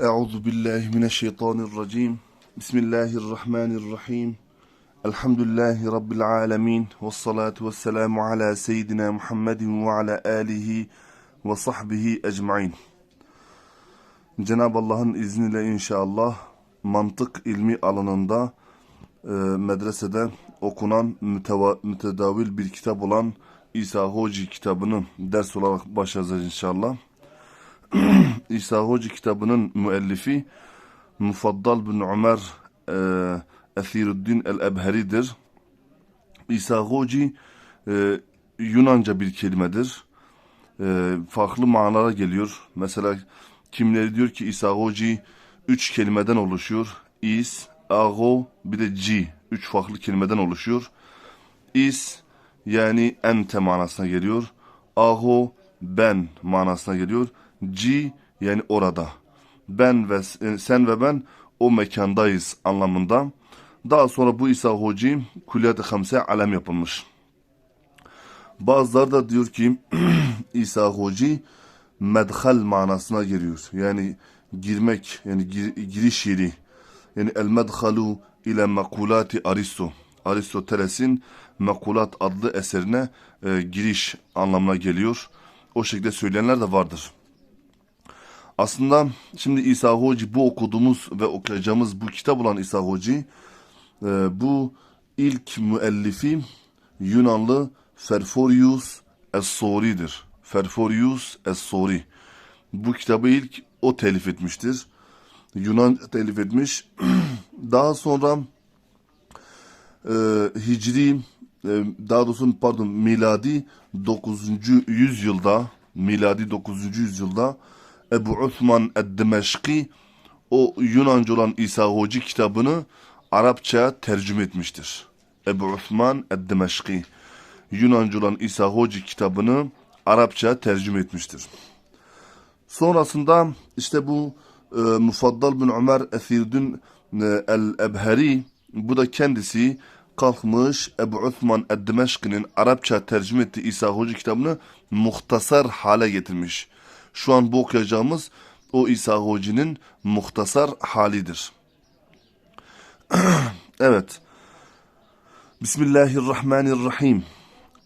Euzu billahi mineşşeytanirracim. Bismillahirrahmanirrahim. Elhamdülillahi rabbil alamin ve salatu vesselamu ala seyyidina Muhammedin ve ala alihi ve sahbihi ecmaîn. Cenab-ı Allah'ın izniyle inşallah mantık ilmi alanında e, medresede okunan mütedavil bir kitap olan İsa Hoci kitabını ders olarak başlayacağız inşallah. İsa Hoca kitabının müellifi Mufaddal bin Ömer e, Esiruddin el-Ebheri'dir. İsa Hoca e, Yunanca bir kelimedir. E, farklı manalara geliyor. Mesela kimileri diyor ki İsa Hoca üç kelimeden oluşuyor. İs, Ago, bir de G. Üç farklı kelimeden oluşuyor. İs yani ente manasına geliyor. Aho ben manasına geliyor. G yani orada. Ben ve sen ve ben o mekandayız anlamında. Daha sonra bu İsa Hoci Kulliyat-ı Hamse alem yapılmış. Bazıları da diyor ki İsa Hoci medhal manasına geliyor. Yani girmek yani gir, giriş yeri. Yani el medhalu ile makulati Aristo. Aristoteles'in Mekulat adlı eserine e, giriş anlamına geliyor. O şekilde söyleyenler de vardır. Aslında şimdi İsa Hoca bu okuduğumuz ve okuyacağımız bu kitap olan İsa Hoca e, bu ilk müellifi Yunanlı Ferforius Es-Sori'dir. Ferforius Es-Sori. Bu kitabı ilk o telif etmiştir. Yunan telif etmiş. Daha sonra e, Hicri e, daha doğrusu pardon miladi 9. yüzyılda miladi 9. yüzyılda Ebu Osman Ed-Dimeşki o Yunanca olan İsa Hoca kitabını Arapça tercüme etmiştir. Ebu Osman Ed-Dimeşki Yunanca olan İsa Hoca kitabını Arapça tercüme etmiştir. Sonrasında işte bu e, Mufaddal bin Ömer Esirdün e, el-Ebheri bu da kendisi kalkmış Ebu Osman Ed-Dimeşki'nin Arapça tercüme ettiği İsa Hoca kitabını muhtasar hale getirmiş şu an bu okuyacağımız o İsa Hoci'nin muhtasar halidir. evet. Bismillahirrahmanirrahim.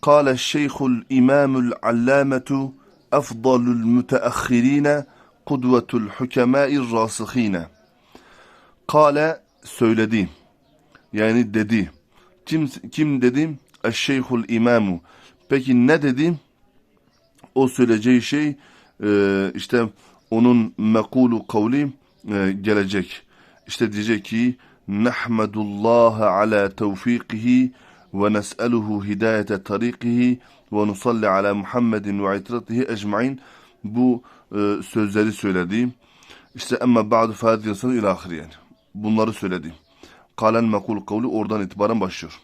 Kale Şeyhul İmamul Allametu Efdalul Müteahhirine Kudvetul Hükemâir Rasıhine. Kale söyledi. Yani dedi. Kim, kim dedi? Eşşeyhul İmamu. Peki ne dedi? O söyleyeceği şey e, işte onun mekulu kavli e, gelecek. İşte diyecek ki Nahmedullah ala tevfikihi ve nes'eluhu hidayete tarikihi ve nusalli ala Muhammedin ve itratihi ecmain bu e, sözleri söyledi. İşte ama ba'du fâdiyasını ilâhir yani. Bunları söyledi. Kalen mekul kavli oradan itibaren başlıyor.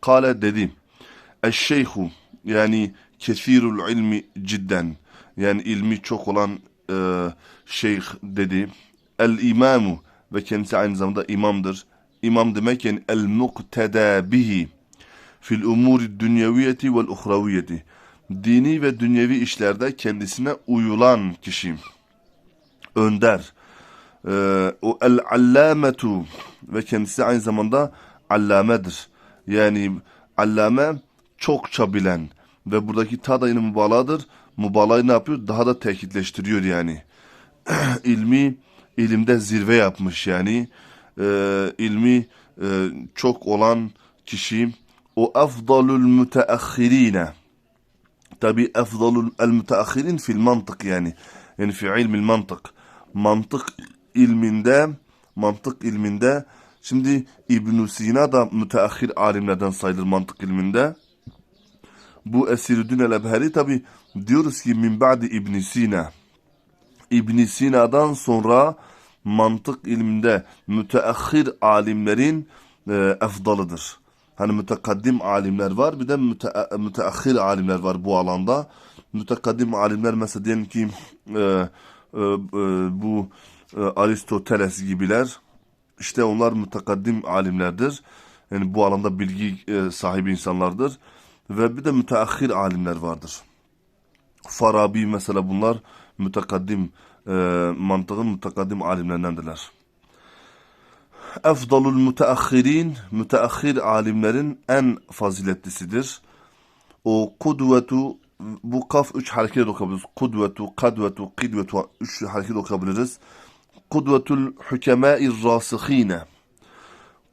Kale dedi. Eşşeyhu yani kesirul ilmi cidden yani ilmi çok olan e, şeyh dedi. El imamu ve kendisi aynı zamanda imamdır. İmam demek yani el mukteda bihi fil umuri dünyeviyeti vel uhraviyeti. Dini ve dünyevi işlerde kendisine uyulan kişi. Önder. Ee, o el allametu ve kendisi aynı zamanda allamedir. Yani allame çokça bilen ve buradaki tadayını mübalağadır. Mübalağayı ne yapıyor? Daha da tekitleştiriyor yani. ilmi ilimde zirve yapmış yani. Ee, ilmi e, çok olan kişi o afdalul müteahhirine tabi afdalul el müteahhirin fil mantık yani. Yani fi ilmil mantık. Mantık ilminde mantık ilminde şimdi İbn Sina da müteahhir alimlerden sayılır mantık ilminde. Bu Esiruddin el-Ebheri tabi diyoruz ki min ba'di İbn Sina. İbn Sina'dan sonra mantık ilminde müteahhir alimlerin e, efdalıdır. Hani mütekaddim alimler var bir de müte, müteahhir alimler var bu alanda. Mütekaddim alimler mesela diyelim ki e, e, e, bu e, Aristoteles gibiler işte onlar mütekaddim alimlerdir. Yani bu alanda bilgi e, sahibi insanlardır. Ve bir de müteahhir alimler vardır. Farabi mesela bunlar mütekaddim e, mantığın mutakaddim alimlerindendirler. Efdalul müteahhirin, müteahhir alimlerin en faziletlisidir. O kudvetu, bu kaf üç hareket okuyabiliriz. Kudvetu, kadvetu, kidvetu, üç hareket okuyabiliriz. Kudvetul hükemâir rasihine.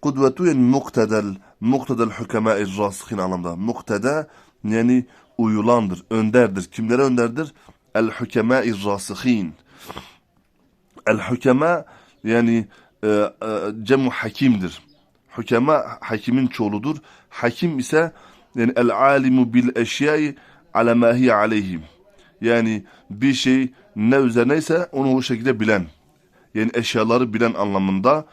Kudvetu yani muktedel, muktedel hükemâir rasihine anlamda. Mukteda yani uyulandır, önderdir. Kimlere önderdir? El hükemâir rasihin. El hükema yani e, e, cemu hakimdir. Hükema hakimin çoğuludur. Hakim ise yani el alimu bil eşyai ala ma aleyhim. Yani bir şey ne üzerineyse onu o şekilde bilen. Yani eşyaları bilen anlamında.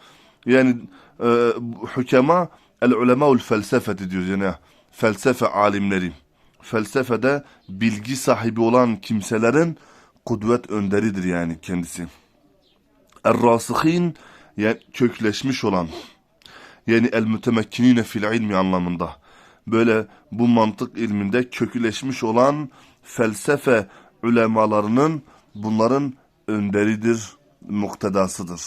Yani e, hükema el ulemaul felsefeti diyoruz yani felsefe alimleri. Felsefede bilgi sahibi olan kimselerin kudvet önderidir yani kendisi. Er-rasihin yani kökleşmiş olan yani el mütemekkinine fil ilmi anlamında. Böyle bu mantık ilminde kökleşmiş olan felsefe ulemalarının bunların önderidir, muktedasıdır.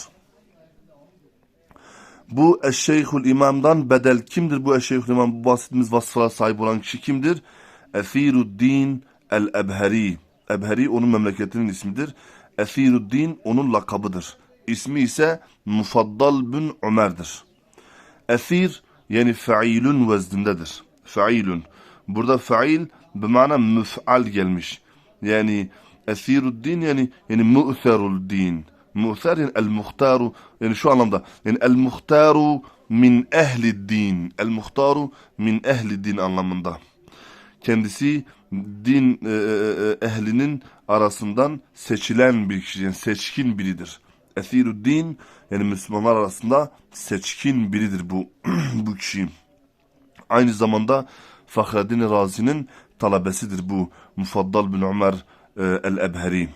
Bu Eşşeyhül İmam'dan bedel kimdir bu Eşşeyhül İmam? Bu bahsettiğimiz vasıflara sahip olan kişi kimdir? Efiruddin el-Ebheri. Ebheri onun memleketinin ismidir. Efiruddin onun lakabıdır. İsmi ise Mufaddal bin Ömer'dir. Esir yani failun vezdindedir. Failun. Burada fail bimana müf'al gelmiş. Yani esiruddin yani yani mu'therul din. Mu'ther yani el muhtaru yani şu anlamda yani el muhtaru min ehli din. El muhtaru min ehli din anlamında. Kendisi din e, e, ehlinin arasından seçilen bir kişi, yani seçkin biridir. Esiruddin yani Müslümanlar arasında seçkin biridir bu bu kişi. Aynı zamanda Fahreddin Razi'nin talebesidir bu Mufaddal bin Ömer e, el-Ebheri.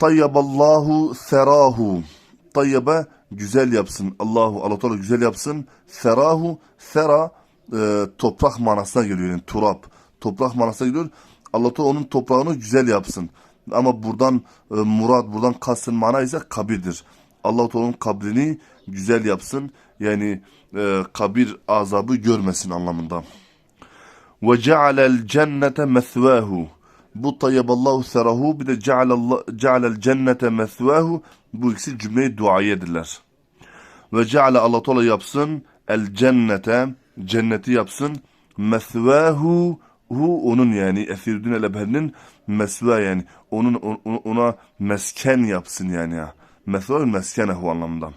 Tayyaballahu serahu. Tayyaba güzel yapsın. Allahu Allah Teala güzel yapsın. Serahu sera e, toprak manasına geliyor yani turap. Toprak manasına geliyor. Allah Teala onun toprağını güzel yapsın. Ama buradan e, murad, buradan kastın mana ise kabirdir. Allah Teala'nın kabrini güzel yapsın. Yani e, kabir azabı görmesin anlamında. Ve cealel cennete mesvahu. Bu tayyaballahu serahu bir de cealel cennete mesvahu. Bu ikisi cümleyi duayedirler. Ve ceale Allah Teala yapsın el cennete cenneti yapsın mesvahu hu onun yani Efirdün el mesva yani onun ona mesken yapsın yani ya. Mesva meskenehu anlamında.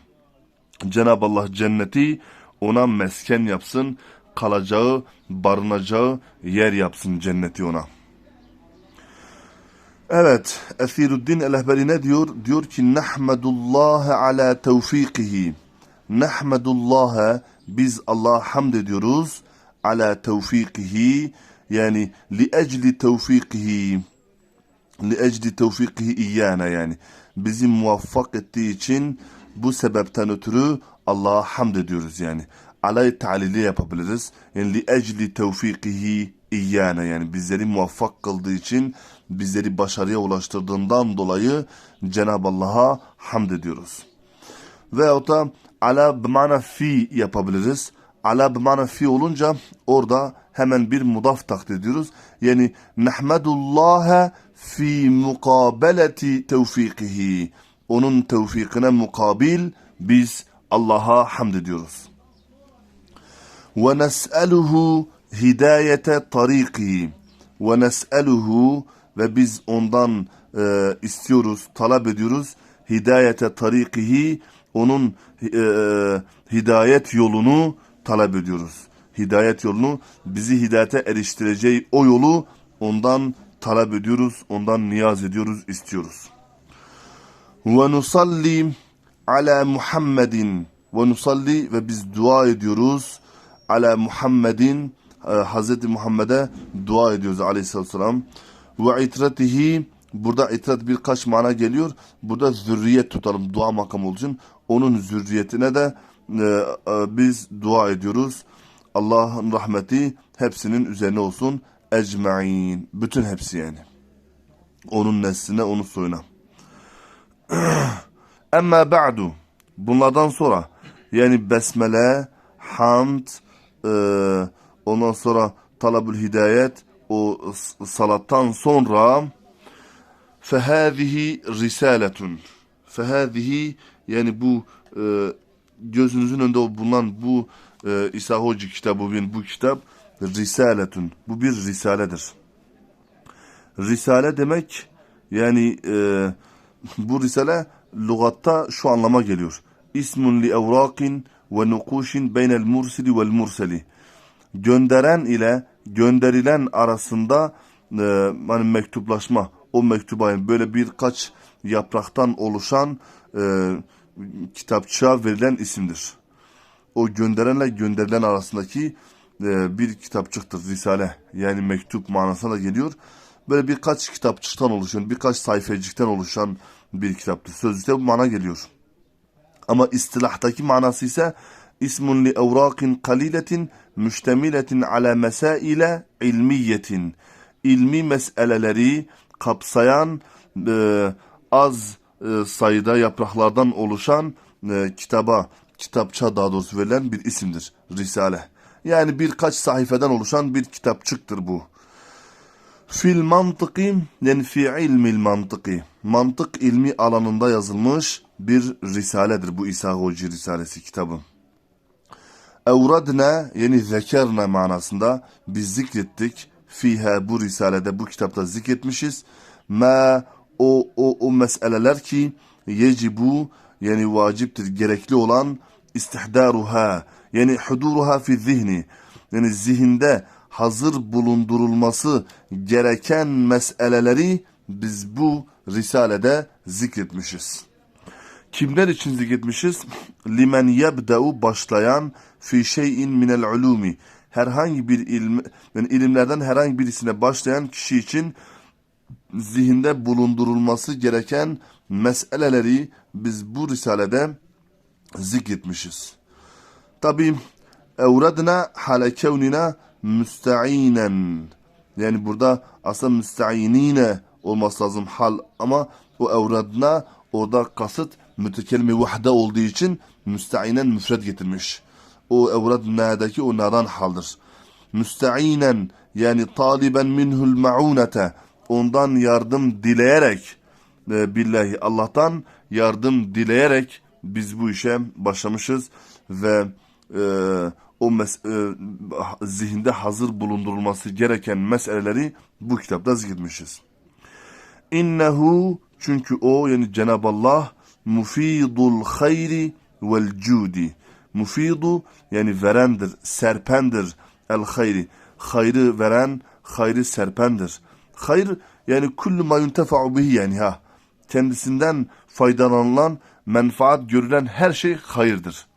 Cenab-ı Allah cenneti ona mesken yapsın, kalacağı, barınacağı yer yapsın cenneti ona. Evet, Esiruddin el-Ehberi ne diyor? Diyor ki, Nahmedullaha ala tevfikihi. Nahmedullaha, biz Allah'a hamd ediyoruz. Ala tevfikihi, yani li ecli tevfikihi. Li ecli tevfikihi iyyana yani. Bizi muvaffak ettiği için bu sebepten ötürü Allah'a hamd ediyoruz yani. Alay talili yapabiliriz. Yani li ecli tevfikihi iyyana yani bizleri muvaffak kıldığı için bizleri başarıya ulaştırdığından dolayı Cenab-ı Allah'a hamd ediyoruz. Veyahut da ala bimana fi yapabiliriz. Ala bimana fi olunca orada hemen bir mudaf takdir ediyoruz. Yani nahmedullaha fi mukabeleti tevfikihi. Onun tevfikine mukabil biz Allah'a hamd ediyoruz. Ve nes'eluhu hidayete tarikihi. Ve biz ondan e, istiyoruz, talep ediyoruz. Hidayete tarikihi onun e, hidayet yolunu talep ediyoruz. Hidayet yolunu bizi hidayete eriştireceği o yolu ondan talep ediyoruz, ondan niyaz ediyoruz, istiyoruz. Ve nusalli ala Muhammedin ve nusalli ve biz dua ediyoruz ala Muhammedin e, Hazreti Muhammed'e dua ediyoruz aleyhissalatü vesselam. Ve itratihi burada itrat birkaç mana geliyor. Burada zürriyet tutalım dua makamı için. Onun zürriyetine de e, e, biz dua ediyoruz. Allah'ın rahmeti hepsinin üzerine olsun. Ecmain. Bütün hepsi yani. Onun nesline, onun soyuna. Emma ba'du. Bunlardan sonra yani besmele, hamd, e, ondan sonra talabül hidayet, o salattan sonra fehâzihi risaletun. Fehâzihi yani bu e, gözünüzün önünde bulunan bu e, İsa Hoca kitabı, bu kitap risaletun. Bu bir risaledir. Risale demek yani e, bu risale lügatta şu anlama geliyor. İsmun li evrakin ve nukuşin beynel mursili vel murseli. Gönderen ile gönderilen arasında e, hani mektuplaşma, o mektuba böyle birkaç yapraktan oluşan e, kitapçığa verilen isimdir. O gönderenle gönderilen arasındaki e, bir kitapçıktır, risale. Yani mektup manasına da geliyor. Böyle birkaç kitapçıktan oluşan, birkaç sayfacıktan oluşan bir kitaptır. Sözlükte bu mana geliyor. Ama istilahtaki manası ise ismun li evrakin kaliletin müştemiletin ala mesaile ilmiyetin. İlmi meseleleri kapsayan e, az e, sayıda yapraklardan oluşan e, kitaba, kitapça daha doğrusu verilen bir isimdir. Risale. Yani birkaç sayfeden oluşan bir kitapçıktır bu. Fil mantıki yani fi ilmil mantıki. Mantık ilmi alanında yazılmış bir risaledir bu İsa Hoca Risalesi kitabı. Evradna yani zekerna manasında biz zikrettik. Fiha bu risalede bu kitapta zikretmişiz. Ma o o o meseleler ki yecibu yani vaciptir gerekli olan istihdaruha yani huduruha fi zihni yani zihinde hazır bulundurulması gereken meseleleri biz bu risalede zikretmişiz. Kimler için zikretmişiz? Limen yebda'u başlayan fi şeyin minel ulumi. Herhangi bir ilim, yani ilimlerden herhangi birisine başlayan kişi için zihinde bulundurulması gereken meseleleri biz bu risalede zikretmişiz. Tabi evradna hale kevnina müsta'inen. Yani burada aslında müsta'inine olması lazım hal ama o evradna orada kasıt mütekelimi vahde olduğu için müsta'inen müfred getirmiş. O evradna'daki o nadan haldır. Müsta'inen yani taliben minhul ma'unete ondan yardım dileyerek e, billahi Allah'tan yardım dileyerek biz bu işe başlamışız ve e, o mes- e, zihinde hazır bulundurulması gereken meseleleri bu kitapta zikretmişiz. İnnehu çünkü o yani Cenab-ı Allah mufidul hayri vel cudi. Mufidu yani verendir, serpendir el hayri. Hayrı veren, hayrı serpendir. Hayır yani kullu ma yuntefa'u bihi yani ha. Kendisinden faydalanılan, menfaat görülen her şey hayırdır.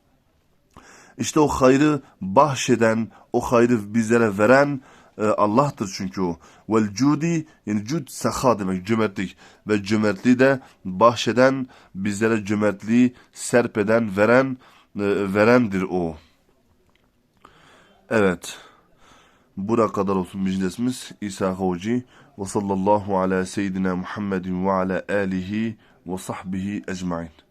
İşte o hayrı bahşeden, o hayrı bizlere veren e, Allah'tır çünkü o. Vel cudi yani cud saha demek cömertlik ve cömertliği de bahşeden bizlere cömertliği serpeden veren e, verendir o. Evet. Bura kadar olsun meclisimiz İsa Hoca ve sallallahu ala seyyidina Muhammedin ve ala alihi ve sahbihi ecmain.